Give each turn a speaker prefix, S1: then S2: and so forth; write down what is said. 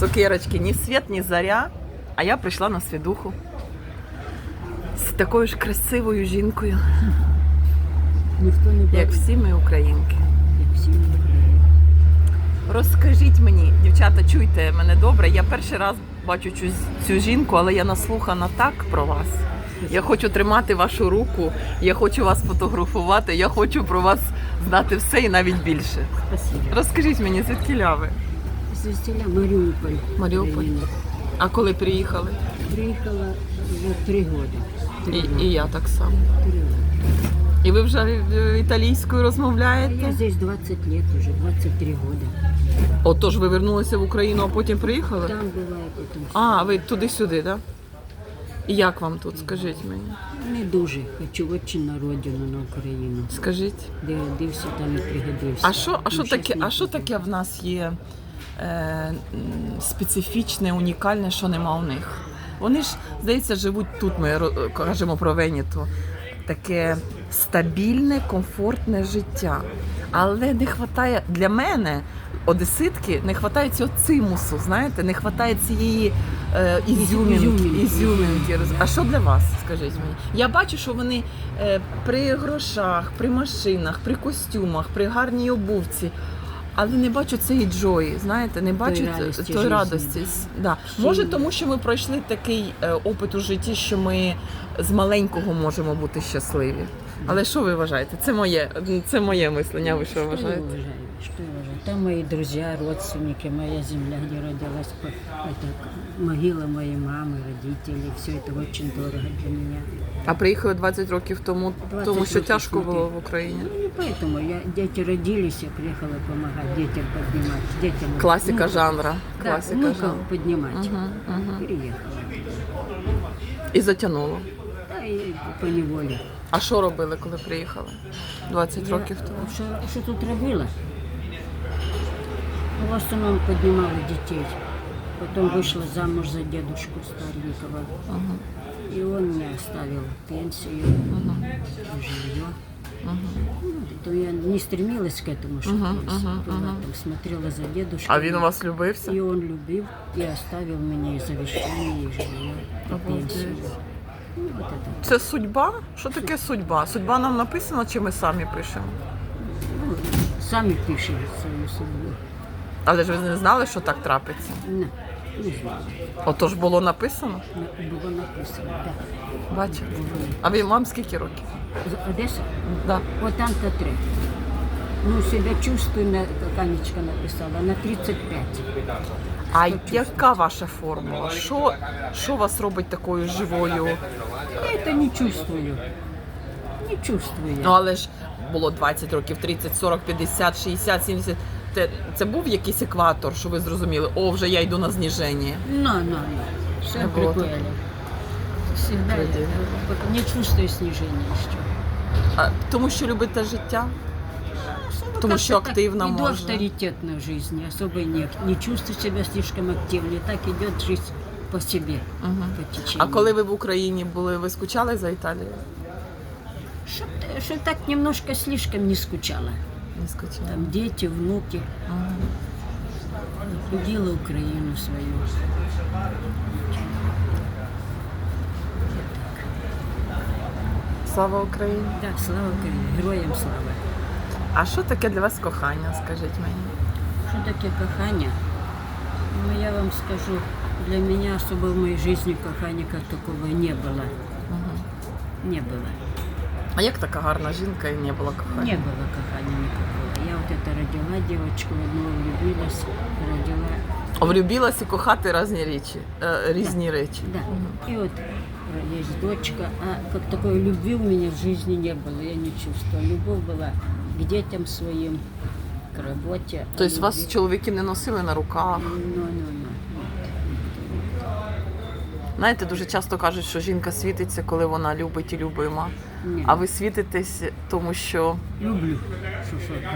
S1: Цукерочки, ні світ, ні заря. А я прийшла на свідуху з такою ж красивою жінкою,
S2: Ніхто не
S1: як всі ми українки.
S2: як всі ми.
S1: Розкажіть мені, дівчата, чуйте мене добре. Я перший раз бачу цю, цю жінку, але я наслухана так про вас. Я хочу тримати вашу руку, я хочу вас фотографувати, я хочу про вас знати все і навіть більше.
S2: Спасибо.
S1: Розкажіть мені, звідки ляви?
S2: Звістіля Маріуполь.
S1: Маріуполь. А коли приїхали?
S2: Приїхала вже три роки.
S1: І, і я так само.
S2: Три роки.
S1: І ви вже е, італійською розмовляєте?
S2: я здесь 20 лет уже, 23 года.
S1: Отож, ви вернулися в Україну, а потім приїхали?
S2: Там буває потім.
S1: А, ви туди-сюди, так? І як вам тут, скажіть мені?
S2: Не дуже. Хочу очень на родину, на Україну.
S1: Скажіть.
S2: Де родився, там і пригодився.
S1: А що, а що таке,
S2: щас не
S1: а що таке в нас є е, специфічне, унікальне, що нема у них? Вони ж, здається, живуть тут, ми кажемо про Веніту. Таке стабільне, комфортне життя. Але не вистачає для мене, одеситки, не вистачає цього цимусу, знаєте, не вистачає цієї е, ізюмінки.
S2: Ізюмінки.
S1: А що для вас, скажіть мені? Я бачу, що вони е, при грошах, при машинах, при костюмах, при гарній обувці. Але не бачу цієї джої, знаєте, не бачу тої
S2: радості
S1: тої радості.
S2: да.
S1: Може, тому що ми пройшли такий е, опит у житті, що ми з маленького можемо бути щасливі. Але що ви вважаєте? Це моє, це моє мислення. Ви що вважаєте?
S2: уважаю? Что я уважаю? Там мои друзья, родственники, моя земля, где родилась, по- это могила моей мамы, родителей. Все это очень дорого для меня.
S1: А приїхали 20 років тому,
S2: 20
S1: тому що
S2: років
S1: тяжко
S2: смотри.
S1: було в Україні.
S2: Ну, не поэтому я, дети родились, я приехала помогать детям поднимать. Детям,
S1: Класика
S2: внукам-
S1: жанра.
S2: Да,
S1: Класика
S2: внуков
S1: жанра.
S2: поднимать.
S1: Угу, угу.
S2: Переехала.
S1: І затягнуло.
S2: Да, и по неволе.
S1: А що робили, коли приїхали? 20 років тому.
S2: Що, що тут робила? Ну, В основном поднимала детей. Потом вышла замуж за дедушку старенького.
S1: Угу.
S2: И он мне оставил пенсию,
S1: Угу.
S2: жилье.
S1: Угу.
S2: Ну, то я не стремилась к этому, чтобы
S1: Мгм,
S2: пенсию
S1: мгм,
S2: была,
S1: мгм.
S2: там, смотрела за дедушкой.
S1: А він у вас любився?
S2: И он любил, и оставил мне и завещание, и жилье, и
S1: Обалдеть.
S2: пенсию. Ну, вот это.
S1: Це судьба? Що таке судьба? Судьба нам написана, чи ми самі пишемо?
S2: Ну, сами пишем свою судьбу.
S1: Але ж ви не знали, що так трапиться.
S2: Не, не знаю.
S1: Отож було написано.
S2: На- Было написано, да.
S1: Бачите?
S2: Было.
S1: А ви вам скільки років?
S2: З- Одесса?
S1: Да.
S2: Вот там три. Ну, себя чувствую, на, как Анечка написала, на 35.
S1: А яка ваша формула? Що, що вас робить такою живою?
S2: Я это не чувствую. Не чувствую.
S1: Ну але ж було 20 років, 30, 40, 50, 60, 70. Це, це був якийсь екватор, що ви зрозуміли, о, вже я йду на зніження.
S2: Но, но, но. Все
S1: Вот.
S2: прикольно. Всегда
S1: Прикольно.
S2: не чувствую снижения еще.
S1: А, тому що любите життя? Тому що активно
S2: Иду
S1: можна.
S2: авторитетно в жизни, особо не, не чувствую себя слишком активно. Так идет жизнь по себе, по течению.
S1: А коли ви в Україні були, ви скучали за Італією?
S2: Чтоб, чтоб так немножко слишком не скучала.
S1: Не скучали.
S2: Там дети, внуки.
S1: Ага.
S2: Любила Украину свою.
S1: Слава Україні!
S2: Да, слава Україні, героям слава.
S1: А що таке для вас кохання? Скажіть мені?
S2: Що таке кохання? Ну, я вам скажу, для меня особо в моей жизни кохания как такого не было.
S1: Угу.
S2: Не было.
S1: А як така гарна жінка і не було кохання?
S2: Не было кохания никакого. Я вот это родила девочку, одну влюбилась, родила.
S1: Влюбилась і кохати різні речі. Е, різні речі.
S2: Да.
S1: Мгм.
S2: И вот э, есть дочка, а как такой любви у меня в жизни не было, я не чувствовала. Любовь была к детям своим, к работе. а
S1: Тобто вас
S2: любви-
S1: чоловіки не носили на руках.
S2: Ну, ну, ну.
S1: Знаєте, дуже часто кажуть, що жінка світиться, коли вона любить і любима.
S2: Ні.
S1: А ви світитесь, тому що
S2: Люблю. Що, що, так.